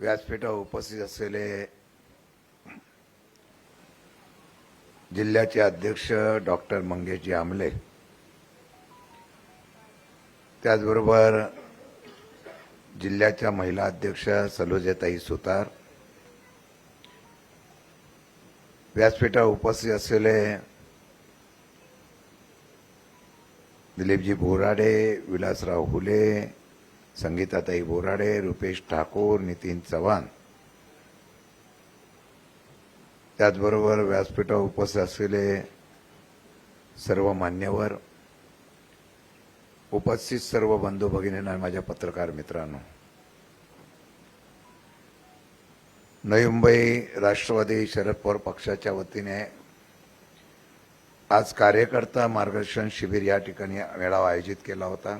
व्यासपीठावर उपस्थित असलेले जिल्ह्याचे अध्यक्ष डॉक्टर मंगेशजी आमले त्याचबरोबर जिल्ह्याच्या महिला अध्यक्ष सलोजेताई सुतार व्यासपीठावर उपस्थित असलेले दिलीपजी बोराडे विलासराव हुले संगीताताई बोराडे रुपेश ठाकूर नितीन चव्हाण. त्याचबरोबर व्यासपीठावर उपस्थित असलेले सर्व मान्यवर उपस्थित सर्व बंधू भगिनींना माझ्या पत्रकार मित्रांनो. नवी मुंबई राष्ट्रवादी शरद पवार पक्षाच्या वतीने आज कार्यकर्ता मार्गदर्शन शिबिर या ठिकाणी मेळावा आयोजित केला होता.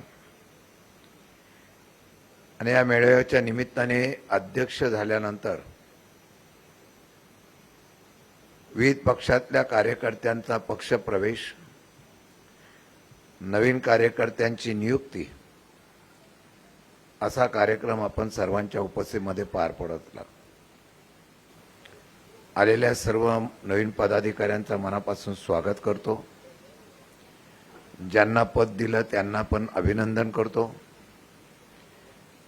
आणि या मेळाव्याच्या निमित्ताने अध्यक्ष झाल्यानंतर विविध पक्षातल्या कार्यकर्त्यांचा पक्ष प्रवेश नवीन कार्यकर्त्यांची नियुक्ती असा कार्यक्रम आपण सर्वांच्या उपस्थितीमध्ये पार पडतला. आलेल्या सर्व नवीन पदाधिकाऱ्यांचं मनापासून स्वागत करतो. ज्यांना पद दिलं त्यांना पण अभिनंदन करतो.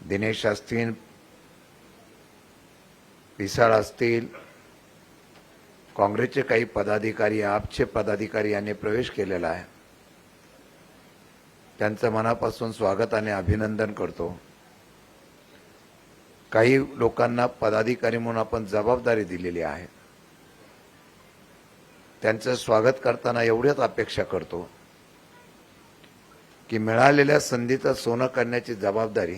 दिनेश असतील पिसाळ असतील काँग्रेसचे काही पदाधिकारी आपचे पदाधिकारी यांनी प्रवेश केलेला आहे. त्यांचं मनापासून स्वागत आणि अभिनंदन करतो. काही लोकांना पदाधिकारी म्हणून आपण जबाबदारी दिलेली आहे. त्यांचं स्वागत करताना एवढ्याच अपेक्षा करतो की मिळालेल्या संधीचं सोनं करण्याची जबाबदारी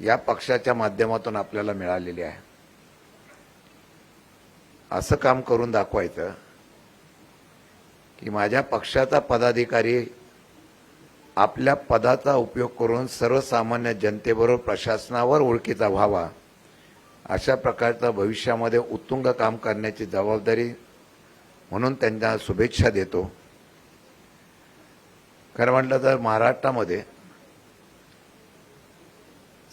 या पक्षाच्या माध्यमातून आपल्याला मिळालेली आहे. असं काम करून दाखवायचं की माझ्या पक्षाचा पदाधिकारी आपल्या पदाचा उपयोग करून सर्वसामान्य जनतेबरोबर प्रशासनावर ओळखीचा व्हावा अशा प्रकारचं भविष्यामध्ये उत्तुंग काम करण्याची जबाबदारी म्हणून त्यांना शुभेच्छा देतो. खरं म्हटलं तर महाराष्ट्रामध्ये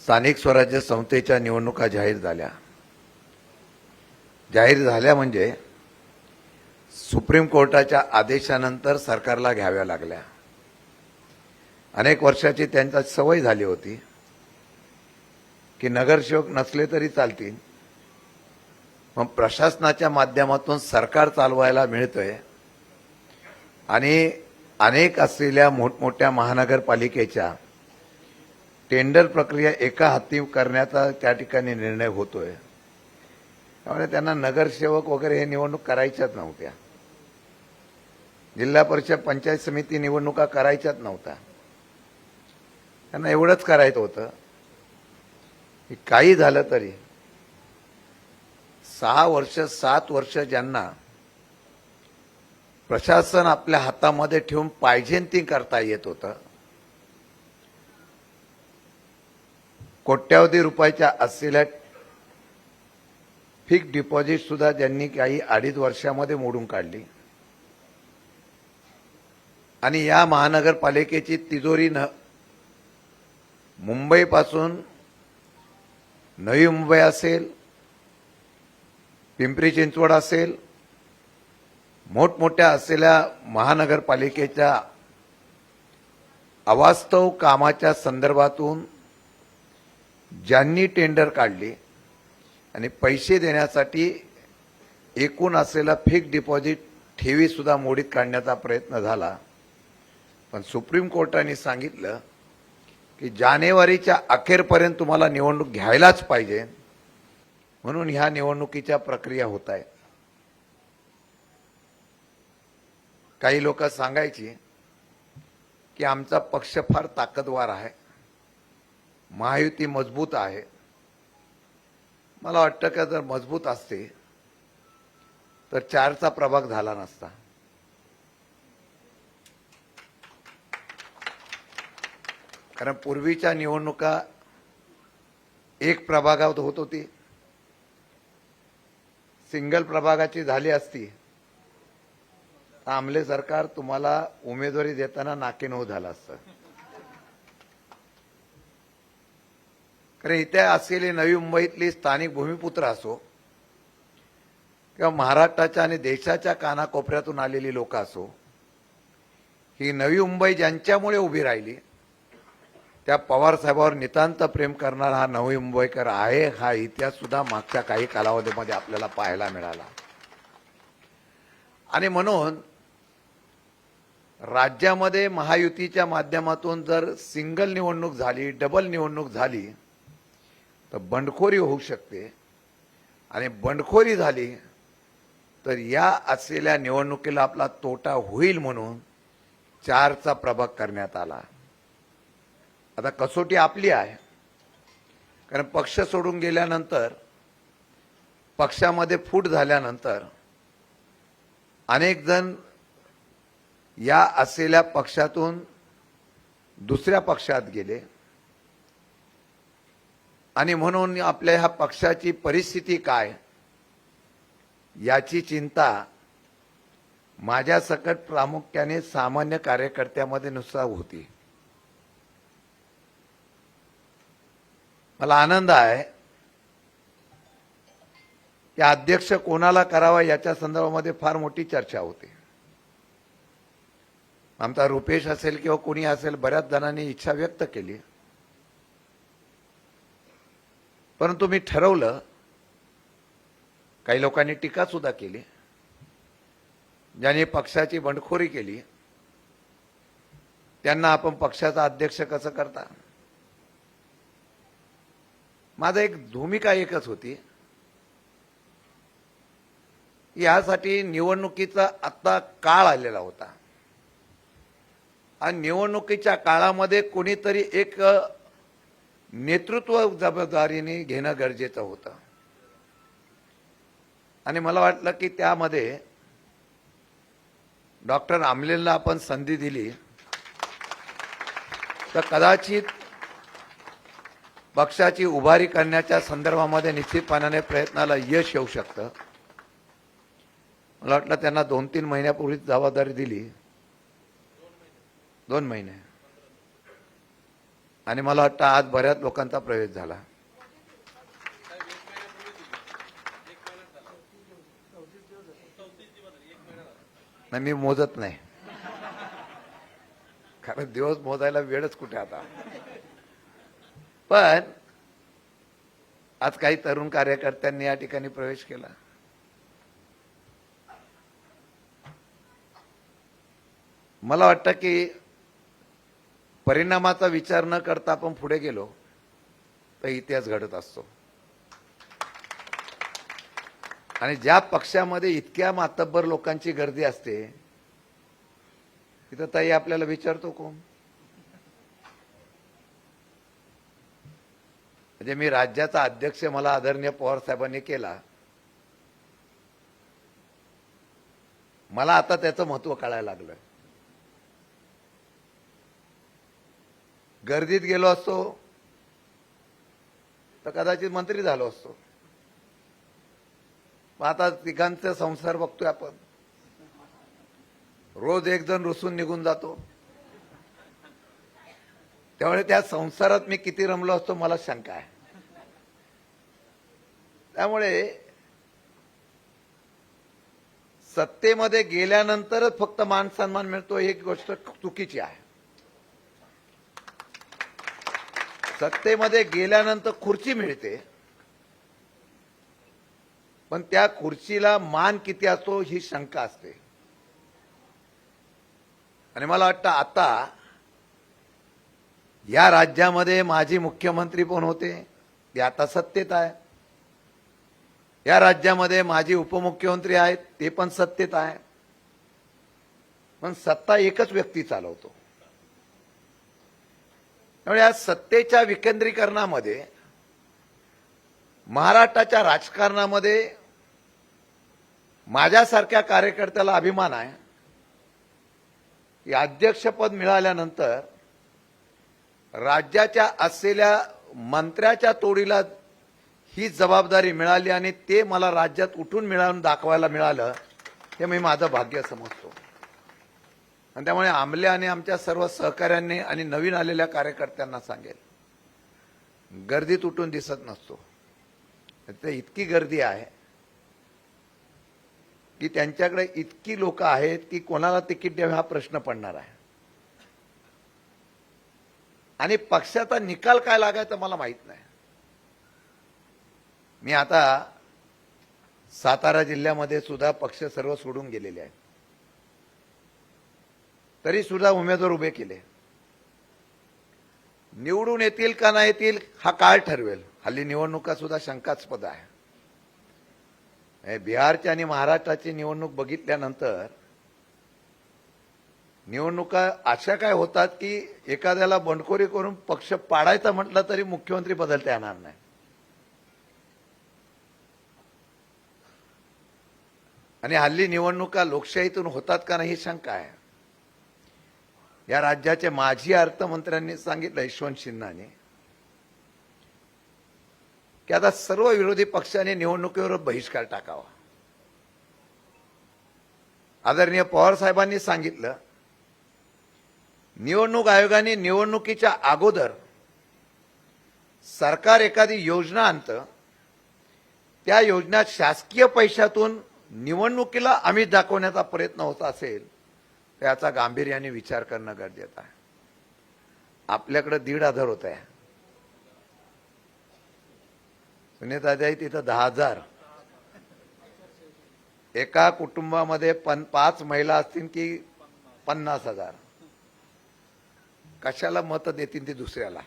स्थानिक स्वराज्य संस्थेच्या निवडणुका जाहीर झाल्या. जाहीर झाल्या म्हणजे सुप्रीम कोर्टाच्या आदेशानंतर सरकारला घ्याव्या लागल्या. अनेक वर्षाची त्यांचा सवय झाली होती की नगरसेवक नसले तरी चालतील. मग प्रशासनाच्या माध्यमातून सरकार चालवायला मिळतंय आणि अनेक असलेल्या मोठमोठ्या महानगरपालिकेच्या टेंडर प्रक्रिया एका हाती करण्याचा त्या ठिकाणी निर्णय होतोय. त्यामुळे त्यांना नगरसेवक वगैरे हे निवडणूक करायच्याच नव्हत्या. जिल्हा परिषद पंचायत समिती निवडणुका करायच्याच नव्हत्या. त्यांना एवढंच करायचं होतं. की काही झालं तरी सहा वर्ष सात वर्ष ज्यांना प्रशासन आपल्या हातामध्ये ठेवून पाहिजे ती करता येत होतं कोट्यावधी रुपयाच्या असलेल्या फिक्स डिपॉझिट सुद्धा ज्यांनी काही अडीच वर्षामध्ये मोडून काढली. आणि या महानगरपालिकेची तिजोरी न मुंबईपासून नवी मुंबई असेल पिंपरी चिंचवड असेल मोठमोठ्या असलेल्या महानगरपालिकेच्या अवास्तव कामाच्या संदर्भातून ज्यांनी टेंडर काढली आणि पैसे देण्यासाठी एकूण असलेला फिक्स डिपॉझिट ठेवी सुद्धा मोडीत काढण्याचा प्रयत्न झाला. पण सुप्रीम कोर्टाने सांगितलं की जानेवारीच्या अखेरपर्यंत तुम्हाला निवडणूक घ्यायलाच पाहिजे. म्हणून ह्या निवडणुकीच्या प्रक्रिया होत आहेत. काही लोक सांगायची की आमचा पक्ष फार ताकदवार आहे. महायुती मजबूत आहे. मला वाटतं का जर मजबूत असते तर चारचा प्रभाग झाला नसता. कारण पूर्वीच्या निवडणुका एक प्रभागात होत होती. सिंगल प्रभागाची झाली असती. आमले सरकार तुम्हाला उमेदवारी देताना नाकेनऊ झालं असतं. कारण इथे असलेली नवी मुंबईतली स्थानिक भूमिपुत्र असो किंवा महाराष्ट्राच्या आणि देशाच्या कानाकोपऱ्यातून आलेली लोक असो ही नवी मुंबई ज्यांच्यामुळे उभी राहिली त्या पवार साहेबावर नितांत प्रेम करणारा हा नवी मुंबईकर आहे हा इतिहाससुद्धा मागच्या काही कालावधीमध्ये आपल्याला पाहायला मिळाला. आणि म्हणून राज्यामध्ये महायुतीच्या माध्यमातून जर सिंगल निवडणूक झाली डबल निवडणूक झाली तर बंडखोरी होऊ शकते. आणि बंडखोरी झाली तर या असलेल्या निवडणुकीला आपला तोटा होईल म्हणून चारचा प्रभाग करण्यात आला. आता कसोटी आपली आहे. कारण पक्ष सोडून गेल्यानंतर पक्षामध्ये फूट झाल्यानंतर अनेक जण या असलेल्या पक्षातून दुसऱ्या पक्षात गेले. आणि म्हणून आपल्या ह्या पक्षाची परिस्थिती काय? याची चिंता माझ्या सकट प्रामुख्याने सामान्य कार्यकर्त्यामध्ये नुसता होती. मला आनंद आहे. की अध्यक्ष कोणाला करावा याच्या संदर्भामध्ये फार मोठी चर्चा होते. आमचा रुपेश असेल किंवा कोणी असेल बऱ्याच जणांनी इच्छा व्यक्त केली. परंतु मी ठरवलं काही लोकांनी टीका सुद्धा केली. ज्यांनी पक्षाची बंडखोरी केली त्यांना आपण पक्षाचा अध्यक्ष कसं करता? माझा एक भूमिका एकच होती. यासाठी निवडणुकीचा आता काळ आलेला होता. आणि निवडणुकीच्या काळामध्ये कोणीतरी एक नेतृत्व जबाबदारीने घेणं गरजेचं होतं. आणि मला वाटलं की त्यामध्ये डॉक्टर आमलेंना आपण संधी दिली तर कदाचित पक्षाची उभारी करण्याच्या संदर्भामध्ये निश्चितपणाने प्रयत्नाला यश येऊ शकतं. मला वाटलं त्यांना दोन तीन महिन्यापूर्वीच जबाबदारी दिली. दोन महिने. आणि मला वाटतं आज बऱ्याच लोकांचा प्रवेश झाला. नाही मी मोजत नाही. कारण दिवस मोजायला वेळच कुठे आता? पण आज काही तरुण कार्यकर्त्यांनी या ठिकाणी प्रवेश केला. मला वाटतं की परिणामाचा विचार न करता आपण पुढे गेलो तर इतिहास घडत असतो. आणि ज्या पक्षामध्ये इतक्या मातब्बर लोकांची गर्दी असते तिथं ताई आपल्याला विचारतो कोण? म्हणजे मी राज्याचा अध्यक्ष मला आदरणीय पवार साहेबांनी केला. मला आता त्याचं महत्त्व कळायला लागलं गर्दीत गेलो असतो तर कदाचित मंत्री झालो असतो. आता तिघांचे संसार बघतोय आपण. रोज एक जण रुसून निघून जातो. त्यामुळे त्या संसारात मी किती रमलो असतो मला शंका आहे. त्यामुळे सत्तेमध्ये गेल्यानंतरच फक्त मान सन्मान मिळतो ही गोष्ट चुकीची आहे. सत्तेमध्ये गेल्यानंतर खुर्ची मिळते. पण त्या खुर्चीला मान किती असतो ही शंका असते. आणि मला वाटतं आता या राज्यामध्ये माजी मुख्यमंत्री पण होते? ते आता सत्तेत आहे. या राज्यामध्ये माजी उपमुख्यमंत्री आहेत ते पण सत्तेत आहे. पण सत्ता एकच व्यक्ती चालवतो. त्यामुळे या सत्तेच्या विकेंद्रीकरणामध्ये महाराष्ट्राच्या राजकारणामध्ये माझ्यासारख्या कार्यकर्त्याला अभिमान आहे. की अध्यक्षपद मिळाल्यानंतर राज्याच्या असलेल्या मंत्र्याच्या तोडीला ही जबाबदारी मिळाली आणि ते मला राज्यात उठून मिळवून दाखवायला मिळालं हे मी माझं भाग्य समजतो. आणि त्यामुळे आमले आणि आमच्या सर्व सहकाऱ्यांनी आणि नवीन आलेल्या कार्यकर्त्यांना सांगेल गर्दी तुटून दिसत नसतो. तर इतकी गर्दी आहे की त्यांच्याकडे इतकी लोक आहेत की कोणाला तिकीट द्यावे हा प्रश्न पडणार आहे. आणि पक्षाचा निकाल काय लागायचा मला माहीत नाही. मी आता सातारा जिल्ह्यामध्ये सुद्धा पक्ष सर्व सोडून गेलेले आहेत. तरी सुद्धा उमेदवार उभे केले. निवडून येतील का नाही येतील हा काळ ठरवेल. हल्ली निवडणुका सुद्धा शंकास्पद आहे. हे बिहारची आणि महाराष्ट्राची निवडणूक बघितल्यानंतर निवडणुका अशा काय होतात की एखाद्याला बंडखोरी करून पक्ष पाडायचा म्हटलं तरी मुख्यमंत्री बदलता येणार नाही. आणि हल्ली निवडणुका लोकशाहीतून होतात का नाही ही शंका आहे. या राज्याचे माजी अर्थमंत्र्यांनी सांगितलं यशवंत सिन्हाने की आता सर्व विरोधी पक्षाने निवडणुकीवर बहिष्कार टाकावा. आदरणीय पवार साहेबांनी सांगितलं निवडणूक आयोगाने निवडणुकीच्या अगोदर सरकार एखादी योजना आणतं त्या योजना शासकीय पैशातून निवडणुकीला आम्ही दाखवण्याचा प्रयत्न होत असेल याचा गांभीर्याने विचार करणं गरजेचं आहे. आपल्याकडे दीड हजार होत आहे. सुनीताजाई तिथं दहा हजार. एका कुटुंबामध्ये पण पाच महिला असतील की पन्नास हजार. कशाला मत देतील ते दुसऱ्याला?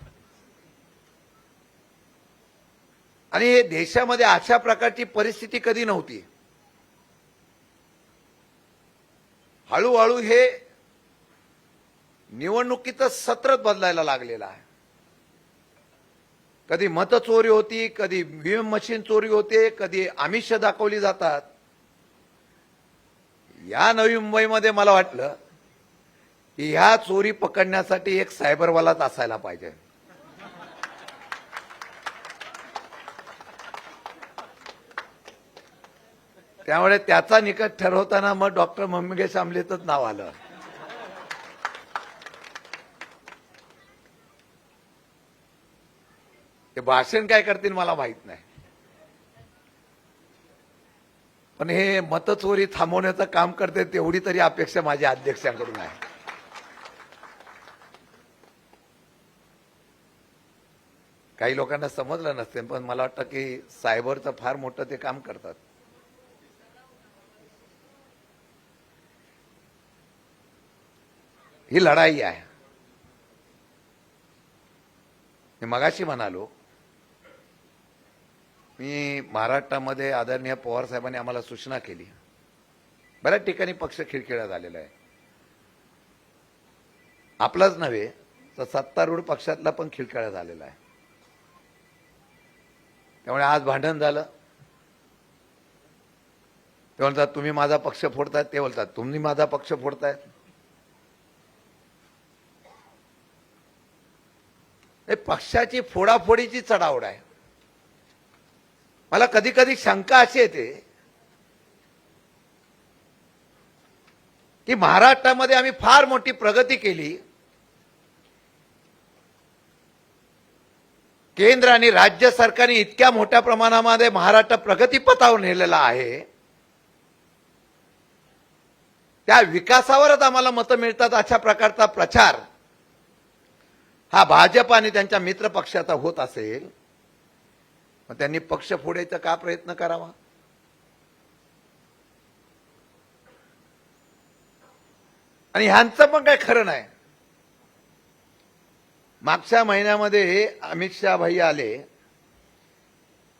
आणि हे देशामध्ये अशा प्रकारची परिस्थिती कधी नव्हती. हळूहळू हे निवडणुकीचं सत्रच बदलायला लागलेलं आहे. कधी मतं चोरी होती कधी व्हीएम मशीन चोरी होते कधी आमिष दाखवली जातात. या नवी मुंबईमध्ये मला वाटलं की ह्या चोरी पकडण्यासाठी एक सायबरवालाच असायला पाहिजे. त्यामुळे त्याचा निकट ठरवताना मग डॉक्टर मम्मिकेश आमलेतच नाव आलं. ते भाषण काय करतील मला माहीत नाही. पण हे मतचोरी थांबवण्याचं काम करते तेवढी तरी अपेक्षा माझ्या अध्यक्षांकडून आहे. काही लोकांना समजलं नसते पण मला वाटतं की सायबरचं फार मोठं ते काम करतात. ही लढाई आहे. मी मगाशी म्हणालो मी महाराष्ट्रामध्ये आदरणीय पवार साहेबांनी आम्हाला सूचना केली. बऱ्याच ठिकाणी पक्ष खिळखिळा झालेला आहे. आपलाच नव्हे तर सत्तारूढ पक्षातला पण खिळखिळा झालेला आहे. त्यामुळे आज भांडण झालं. ते म्हणतात तुम्ही माझा पक्ष फोडतायत. ते बोलतात तुम्ही माझा पक्ष फोडतायत. पक्षाची फोडाफोडीची चढावड आहे. मला कधी कधी शंका अशी येते की महाराष्ट्रामध्ये आम्ही फार मोठी प्रगती केली. केंद्र आणि राज्य सरकारने इतक्या मोठ्या प्रमाणामध्ये महाराष्ट्र प्रगतीपथावर नेलेला आहे. त्या विकासावरच आम्हाला मतं मिळतात अशा प्रकारचा प्रचार. हा भाजप आणि त्यांच्या मित्र पक्षाचा होत असेल मग त्यांनी पक्ष फोडायचा का प्रयत्न करावा? आणि ह्यांचं पण काय खरं नाही. मागच्या महिन्यामध्ये अमित शहा भाई आले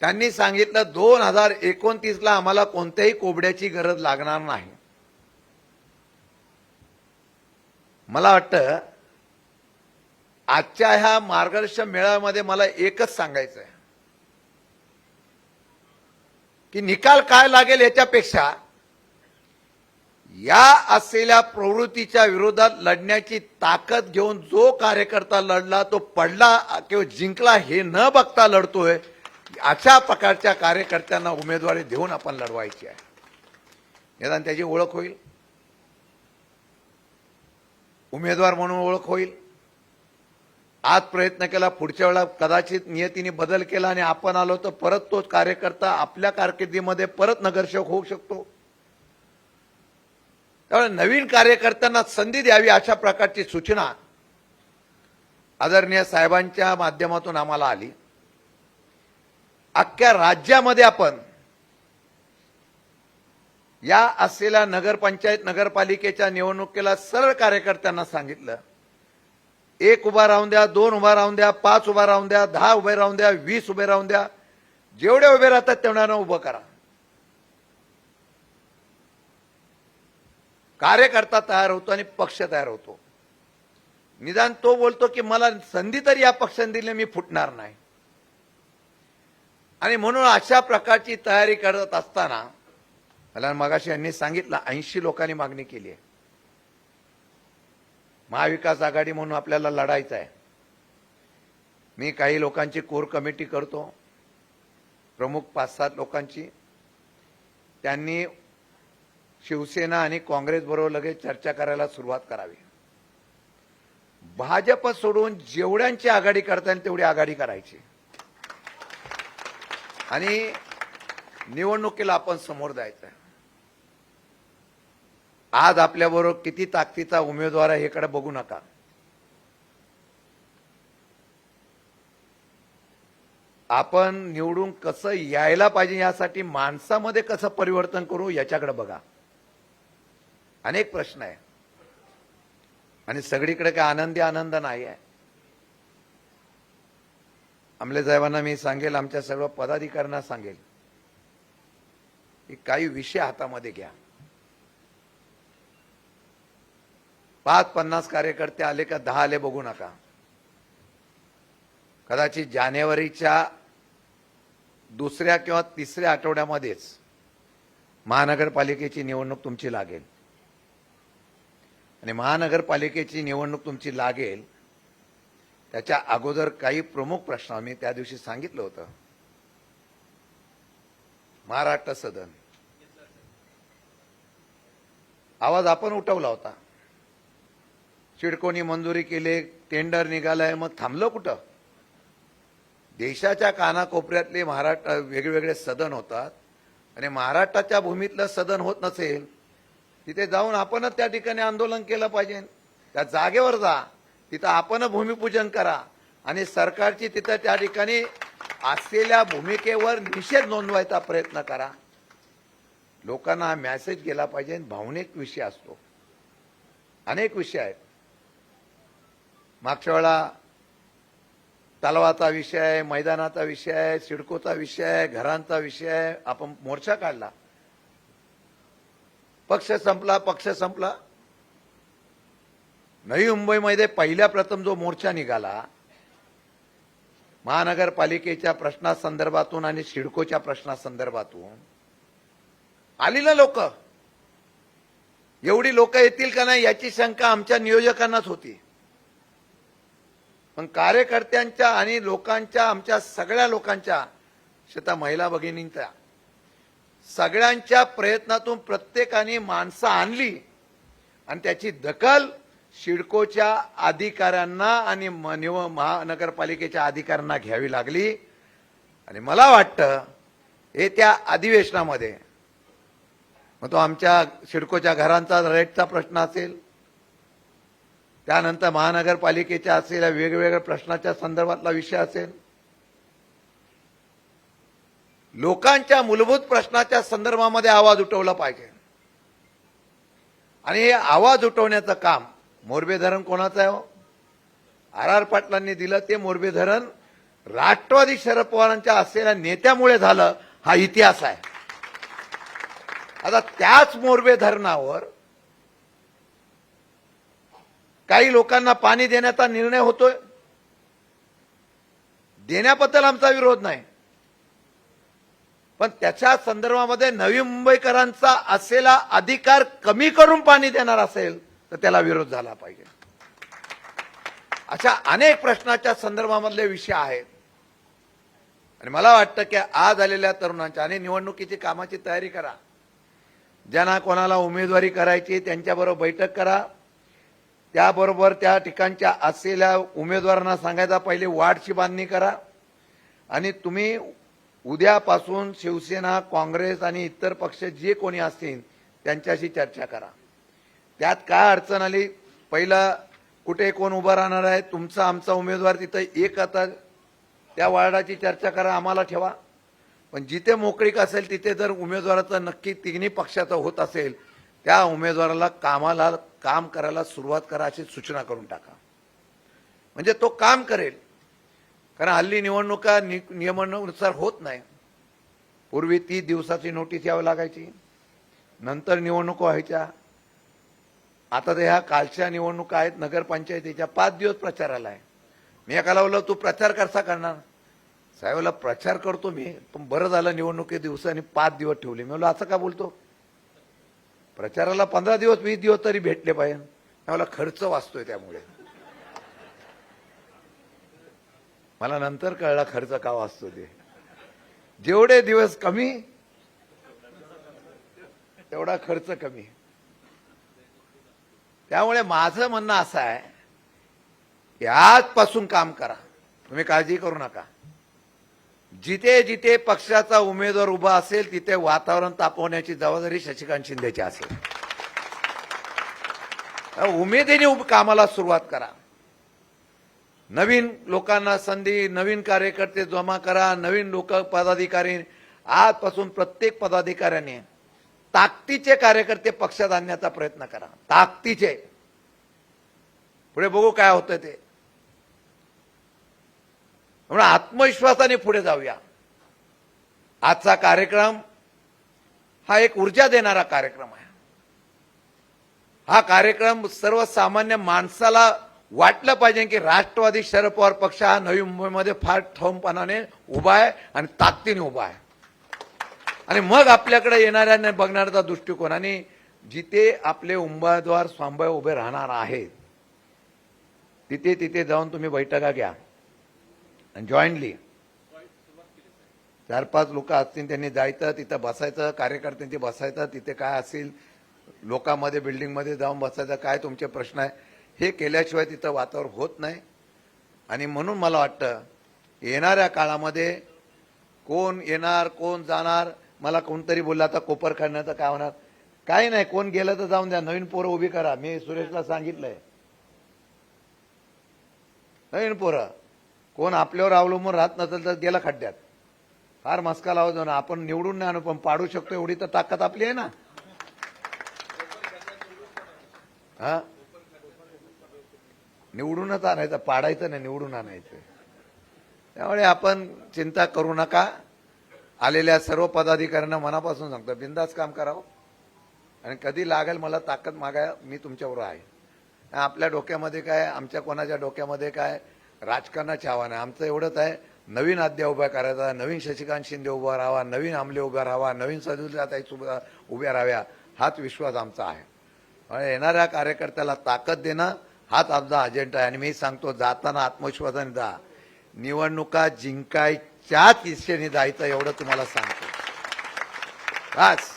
त्यांनी सांगितलं दोन हजार एकोणतीसला आम्हाला कोणत्याही कोबड्याची गरज लागणार नाही. मला वाटतं आजच्या ह्या मार्गदर्शन मेळाव्यामध्ये मला एकच सांगायचं आहे की निकाल काय लागेल याच्यापेक्षा या असलेल्या प्रवृत्तीच्या विरोधात लढण्याची ताकद घेऊन जो कार्यकर्ता लढला तो पडला किंवा जिंकला हे न बघता लढतोय अशा प्रकारच्या कार्यकर्त्यांना उमेदवारी देऊन आपण लढवायची आहे. निदान त्याची ओळख होईल. उमेदवार म्हणून ओळख होईल. आज प्रयत्न केला पुढच्या वेळा कदाचित नियतीने बदल केला आणि आपण आलो तर परत तोच कार्यकर्ता आपल्या कारकिर्दीमध्ये परत नगरसेवक होऊ शकतो. त्यामुळे नवीन कार्यकर्त्यांना संधी द्यावी अशा प्रकारची सूचना आदरणीय साहेबांच्या माध्यमातून आम्हाला आली. अख्ख्या राज्यामध्ये आपण या असलेल्या नगरपंचायत नगरपालिकेच्या निवडणुकीला सरळ कार्यकर्त्यांना सांगितलं. एक उभा राहून द्या दोन उभा राहून द्या पाच उभा राहून द्या दहा उभे राहून द्या वीस उभे राहून द्या. जेवढे उभे राहतात तेवढ्यानं उभं करा. कार्यकर्ता तयार होतो आणि पक्ष तयार होतो. निदान तो बोलतो की मला संधी तरी या पक्षाने दिली मी फुटणार नाही. आणि म्हणून अशा प्रकारची तयारी करत असताना मला मगाशी यांनी सांगितलं ऐंशी लोकांनी मागणी केली आहे. महाविकास आघाडी म्हणून आपल्याला लढायचं आहे. मी काही लोकांची कोर कमिटी करतो. प्रमुख पाच सात लोकांची. त्यांनी शिवसेना आणि काँग्रेस बरोबर लगेच चर्चा करायला सुरुवात करावी. भाजप सोडून जेवढ्यांची आघाडी करता येईल तेवढी आघाडी करायची. आणि निवडणुकीला आपण समोर जायचं आहे आज आपल्याबरोबर किती ताकदीचा उमेदवार आहे हेकडे बघू नका. आपण निवडून कसं यायला पाहिजे यासाठी माणसामध्ये कसं परिवर्तन करू याच्याकडे बघा. अनेक प्रश्न आहे. आणि सगळीकडे काय आनंदी आनंद नाही आहे. आमले साहेबांना मी सांगेल आमच्या सर्व पदाधिकाऱ्यांना सांगेल की काही विषय हातामध्ये घ्या. पाच पन्नास कार्यकर्ते आले का दहा आले बघू नका. कदाचित जानेवारीच्या दुसऱ्या किंवा तिसऱ्या आठवड्यामध्येच महानगरपालिकेची निवडणूक तुमची लागेल. आणि महानगरपालिकेची निवडणूक तुमची लागेल त्याच्या अगोदर काही प्रमुख प्रश्न मी त्या दिवशी सांगितलं होतं. महाराष्ट्र सदन. आवाज आपण उठवला होता. सिडकोनी मंजुरी केली टेंडर निघालंय मग थांबलं कुठं? देशाच्या कानाकोपऱ्यातले महाराष्ट्र वेगवेगळे सदन होतात. आणि महाराष्ट्राच्या भूमीतलं सदन होत नसेल तिथे जाऊन आपणच त्या ठिकाणी आंदोलन केलं पाहिजे. त्या जागेवर जा तिथं आपण भूमिपूजन करा. आणि सरकारची तिथं त्या ठिकाणी असलेल्या भूमिकेवर निषेध नोंदवायचा प्रयत्न करा. लोकांना हा मॅसेज गेला पाहिजे भावनिक विषय असतो. अनेक विषय आहेत. मागच्या वेळा तलावाचा विषय आहे मैदानाचा विषय आहे सिडकोचा विषय आहे घरांचा विषय आहे आपण मोर्चा काढला. पक्ष संपला पक्ष संपला. नवी मुंबईमध्ये पहिल्या प्रथम जो मोर्चा निघाला महानगरपालिकेच्या प्रश्नासंदर्भातून आणि सिडकोच्या प्रश्नासंदर्भातून आली ना लोक. एवढी लोक येतील का नाही याची शंका आमच्या नियोजकांनाच होती. पण कार्यकर्त्यांच्या आणि लोकांच्या आमच्या सगळ्या लोकांच्या शेता महिला भगिनींच्या सगळ्यांच्या प्रयत्नातून प्रत्येकाने माणसं आणली आणि त्याची दखल सिडकोच्या अधिकाऱ्यांना आणि म- निव महानगरपालिकेच्या अधिकाऱ्यांना घ्यावी लागली. आणि मला वाटतं हे त्या अधिवेशनामध्ये मग तो आमच्या सिडकोच्या घरांचा रेटचा प्रश्न असेल त्यानंतर महानगरपालिकेच्या असलेल्या वेगवेगळ्या प्रश्नाच्या संदर्भातला विषय असेल. लोकांच्या मूलभूत प्रश्नाच्या संदर्भामध्ये आवाज उठवला पाहिजे. आणि हे आवाज उठवण्याचं काम मोरबे धरण कोणाचं आहे हो? आर आर पाटलांनी दिलं. ते मोरबे धरण राष्ट्रवादी शरद पवारांच्या असलेल्या नेत्यामुळे झालं हा इतिहास आहे. आता त्याच मोरबे धरणावर काही लोकांना पाणी देण्याचा निर्णय होतोय. देण्याबद्दल आमचा विरोध नाही. पण त्याच्या संदर्भामध्ये नवी मुंबईकरांचा असलेला अधिकार कमी करून पाणी देणार असेल तर त्याला विरोध झाला पाहिजे. अशा अनेक प्रश्नाच्या संदर्भामधले विषय आहेत. आणि मला वाटतं की आज आलेल्या तरुणांच्या आणि निवडणुकीची कामाची तयारी करा. ज्यांना कोणाला उमेदवारी करायची त्यांच्याबरोबर बैठक करा. त्याबरोबर त्या ठिकाणच्या असलेल्या उमेदवारांना सांगायचा पहिले वार्डची बांधणी करा. आणि तुम्ही उद्यापासून शिवसेना काँग्रेस आणि इतर पक्ष जे कोणी असतील त्यांच्याशी चर्चा करा. त्यात काय अडचण आली? पहिला कुठे कोण उभा राहणार आहे? तुमचा आमचा उमेदवार तिथं एक आता. त्या वार्डाची चर्चा करा आम्हाला ठेवा. पण जिथे मोकळीक असेल तिथे जर उमेदवाराचं नक्की तिन्ही पक्षाचं होत असेल त्या उमेदवाराला कामाला काम करायला सुरुवात करा अशी सूचना करून टाका. म्हणजे तो काम करेल. कारण हल्ली निवडणुका नि- नियमानुसार होत नाही. पूर्वी तीस दिवसाची नोटीस यावी लागायची. नंतर निवडणुका व्हायच्या. आता तर ह्या कालच्या निवडणुका आहेत. नगरपंचायतीच्या पाच दिवस प्रचाराला आहे. मी एकाला बोललो तू प्रचार कसा करणार? साहेबाला प्रचार करतो मी. पण बरं झालं निवडणुकी दिवसाने पाच दिवस ठेवले. मी बोललो असं का बोलतो? प्रचाराला पंधरा दिवस वीस दिवस तरी भेटले पाहिजे. मला खर्च वाचतोय त्यामुळे. मला नंतर कळला खर्च का वाचतो ते. जेवढे दिवस कमी तेवढा खर्च कमी. त्यामुळे माझं म्हणणं असं आहे की आजपासून काम करा. तुम्ही काळजी करू नका. जिथे जिथे पक्षाचा उमेदवार उभा असेल तिथे वातावरण तापवण्याची जबाबदारी शशिकांत शिंदेची असेल. उमेदीने उभ- कामाला सुरुवात करा. नवीन लोकांना संधी नवीन कार्यकर्ते जमा करा नवीन लोक पदाधिकारी आजपासून प्रत्येक पदाधिकाऱ्याने ताकदीचे कार्यकर्ते पक्षात आणण्याचा प्रयत्न करा. ताकदीचे. पुढे बघू काय होतं ते. म्हणून आत्मविश्वासाने पुढे जाऊया. आजचा कार्यक्रम हा एक ऊर्जा देणारा कार्यक्रम आहे. हा कार्यक्रम सर्वसामान्य माणसाला वाटलं पाहिजे की राष्ट्रवादी शरद पवार पक्ष हा नवी मुंबईमध्ये फार ठामपणाने उभा आहे आणि ताकदीने उभा आहे. आणि मग आपल्याकडे येणाऱ्या बघणाऱ्याचा दृष्टिकोन आणि जिथे आपले उमेदवार स्वांबय उभे राहणार आहेत तिथे तिथे जाऊन तुम्ही बैठका घ्या. आणि जॉईंटली चार पाच लोक असतील त्यांनी जायचं तिथं बसायचं कार्यकर्त्यांची बसायचं तिथे काय असेल लोकांमध्ये बिल्डिंगमध्ये जाऊन बसायचं काय तुमचे प्रश्न आहे हे केल्याशिवाय तिथं वातावरण होत नाही. आणि म्हणून मला वाटतं येणाऱ्या काळामध्ये कोण येणार कोण जाणार मला कोणतरी बोलला आता कोपर काढण्याचं काय होणार? काही नाही कोण गेलं तर जाऊन द्या नवीन पोरं उभी करा. मी सुरेशला सांगितलंय. नवीन पोरं. कोण आपल्यावर अवलंबून राहत नसेल तर गेला खड्ड्यात. फार मस्का लावतो ना. आपण निवडून नाही आणू पण पाडू शकतो एवढी तर ताकद आपली आहे ना. हा? निवडूनच आणायचं पाडायचं नाही निवडून आणायचं. त्यामुळे आपण चिंता करू नका. आलेल्या सर्व पदाधिकाऱ्यांना मनापासून सांगतो बिंदास काम करावं हो. आणि कधी लागेल मला ताकद मागाय मी तुमच्याबरोबर आहे. आपल्या डोक्यामध्ये काय आमच्या कोणाच्या डोक्यामध्ये काय राजकारणाची हवा आहे आमचं एवढंच आहे. नवीन आद्या उभ्या करायचा नवीन शशिकांत शिंदे उभा राहावा नवीन आमले उभा राहावा नवीन सदुलताई उभ्या उभ्या राहाव्या हाच विश्वास आमचा आहे. येणाऱ्या कार्यकर्त्याला ताकद देणं हाच आमचा अजेंडा आहे. आणि मी सांगतो जाताना आत्मविश्वासाने जा. निवडणुका जिंकायच्याच इच्छेने जायचं एवढं तुम्हाला सांगतो. बस.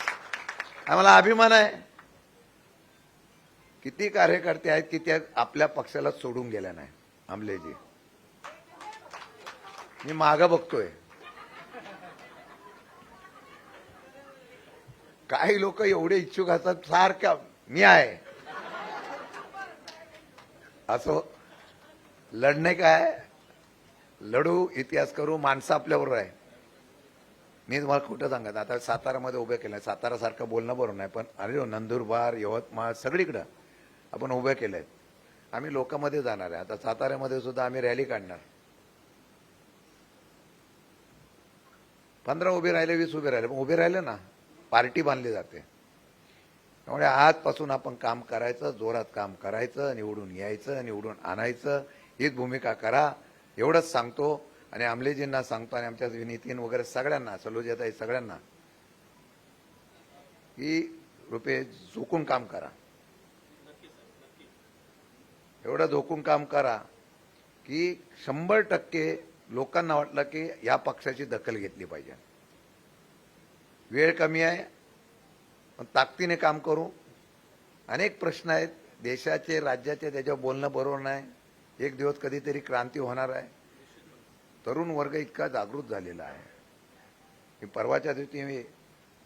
आम्हाला अभिमान आहे. किती कार्यकर्ते आहेत की त्या आपल्या पक्षाला सोडून गेल्या नाही आमलेजी. मी माग बघतोय. काही लोक एवढे इच्छुक असतात सारख्या मी आहे. असो लढणे काय? लढू इतिहास करू माणसं आपल्याबरोबर आहे. मी तुम्हाला खोटं सांगत आता सातारामध्ये उभे केलं सातारा सारखं बोलणं बरोबर नाही पण अरे हो, नंदुरबार यवतमाळ सगळीकडं आपण उभे केले आहेत आम्ही लोकांमध्ये जाणार आहे. आता साताऱ्यामध्ये सुद्धा आम्ही रॅली काढणार. पंधरा उभे राहिले वीस उभे राहिले. पण उभे राहिले ना पार्टी बांधली जाते. त्यामुळे आजपासून आपण काम करायचं जोरात काम करायचं निवडून यायचं निवडून आणायचं. हीच भूमिका करा. एवढंच सांगतो. आणि आमलेजींना सांगतो आणि आमच्या नितीन वगैरे सगळ्यांना सलोजाताई सगळ्यांना की रुपये झोकून काम करा. एवढं झोकून काम करा की शंभर टक्के लोकांना वाटलं की या पक्षाची दखल घेतली पाहिजे. वेळ कमी आहे पण ताकदीने काम करू. अनेक प्रश्न आहेत. देशाचे राज्याचे त्याच्यावर बोलणं बरोबर नाही. एक दिवस कधीतरी क्रांती होणार आहे. तरुण वर्ग इतका जागृत झालेला आहे. मी परवाच्या दिवशी मी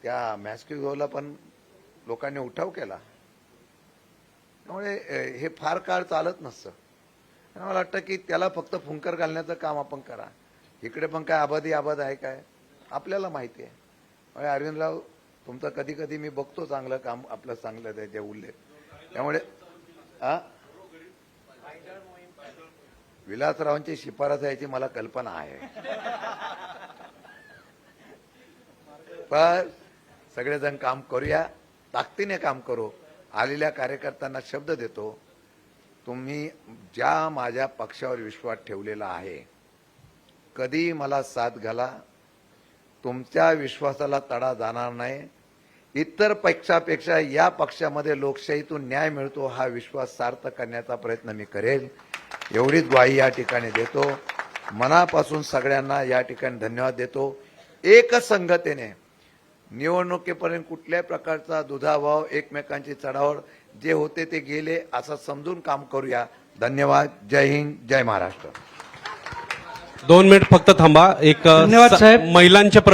त्या मॅस्किओला पण लोकांनी उठाव केला. त्यामुळे हे फार काळ चालत नसतं. मला वाटतं की त्याला फक्त फुंकर घालण्याचं काम आपण करा. इकडे पण काय आबादी आबाद आहे काय? आपल्याला माहिती आहे. अरविंदराव तुमचं कधी कधी मी बघतो चांगलं काम आपलं चांगलं त्याचे उल्लेख त्यामुळे हा विलासरावांची शिफारस याची मला कल्पना आहे. पण सगळेजण काम करूया. ताकदीने काम करू. आलेल्या कार्यकर्त्यांना शब्द देतो. तुम्ही ज्या माझ्या पक्षावर विश्वास ठेवलेला आहे कधी मला साथ घाला. तुमच्या विश्वासाला तडा जाणार नाही. इतर पक्षापेक्षा या पक्षामध्ये लोकशाहीतून न्याय मिळतो हा विश्वास सार्थ करण्याचा प्रयत्न मी करेल. एवढीच ग्वाही या ठिकाणी देतो. मनापासून सगळ्यांना या ठिकाणी धन्यवाद देतो. एकच संगतेने निवडणुकीपर्यंत कुठल्याही प्रकारचा दुधाभाव एकमेकांची चढावड जे होते ते गेले असं समजून काम करूया. धन्यवाद. जय हिंद. जय महाराष्ट्र. दोन मिनिट फक्त थांबा. एक धन्यवाद, साहेब. महिलांचे प्र-